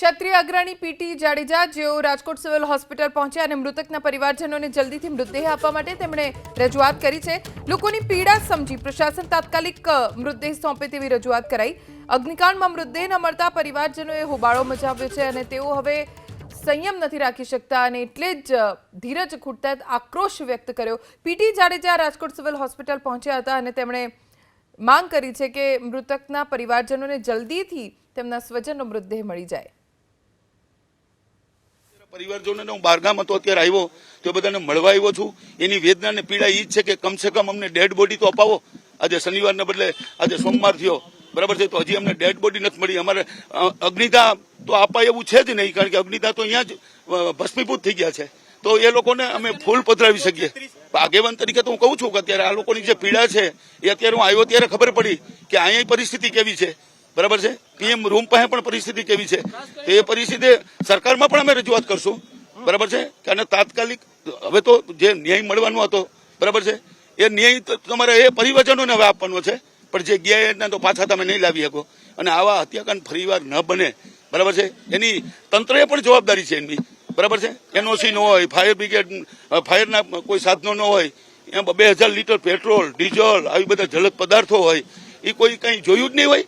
ક્ષત્રિય અગ્રણી પીટી જાડેજા, જેઓ રાજકોટ સિવિલ હોસ્પિટલ પહોંચ્યા અને મૃતકના પરિવારજનોને જલ્દીથી મૃતદેહ આપવા માટે તેમણે રજૂઆત કરી છે. લોકોની પીડા સમજી પ્રશાસન તાત્કાલિક મૃતદેહ સોંપે તેવી રજૂઆત કરાઈ. અગ્નિકાંડમાં મૃતદેહ ન મળતા પરિવારજનોએ હોબાળો મચાવ્યો છે અને તેઓ હવે સંયમ નથી રાખી શકતા અને એટલે જ ધીરજ ખૂટતા આક્રોશ વ્યક્ત કર્યો. PT Jadeja Rajkot civil hospital પહોંચ્યા હતા અને તેમણે માંગ કરી છે કે મૃતકના પરિવારજનોને જલ્દીથી તેમના સ્વજનનો મૃતદેહ મળી જાય. પરિવારજનોને હું બારગામ હતો, અત્યારે આવ્યો, તો બધાને મળવા આવ્યો છું. એની વેદના ને પીડા એ જ છે કે કમસે કમ અમને ડેડ બોડી તો અપાવો. આજે શનિવારને બદલે આજે સોમવાર થયો. બરાબર છે? તો હજી અમને ડેડ બોડી નથી મળી. અમારે અગ્નિતા તો અપાય એવું છે જ નહીં, કારણ કે અગ્નિદા તો અહીંયા જ ભસ્મીભૂત થઈ ગયા છે. તો એ લોકોને અમે ફૂલ પધરાવી શકીએ. આગેવાન તરીકે તો હું કહું છું કે અત્યારે આ લોકોની જે પીડા છે, એ અત્યારે હું આવ્યો ત્યારે ખબર પડી કે અહીંયા પરિસ્થિતિ કેવી છે. બરાબર છે? પીએમ રૂમ પાસે પણ પરિસ્થિતિ કેવી છે? તો એ પરિસ્થિતિ સરકારમાં પણ અમે રજૂઆત કરશું. બરાબર છે? કે અને તાત્કાલિક હવે તો જે ન્યાય મળવાનો હતો, બરાબર છે? એ ન્યાય તમારે એ પરિવચનોને હવે આપવાનો છે. પણ જે ગયા તો પાછા તમે નહીં લાવી શકો. અને આવા હત્યાકાંડ ફરીવાર ન બને. બરાબર છે? એની તંત્રએ પણ જવાબદારી છે એની બરાબર છે? એનઓસી ન હોય, ફાયર બ્રિગેડ ફાયરના કોઈ સાધનો ન હોય, એમાં બે હજાર લીટર પેટ્રોલ, ડીઝલ, આવી બધા જલદ પદાર્થો હોય એ કોઈ કંઈ જોયું જ નહીં હોય?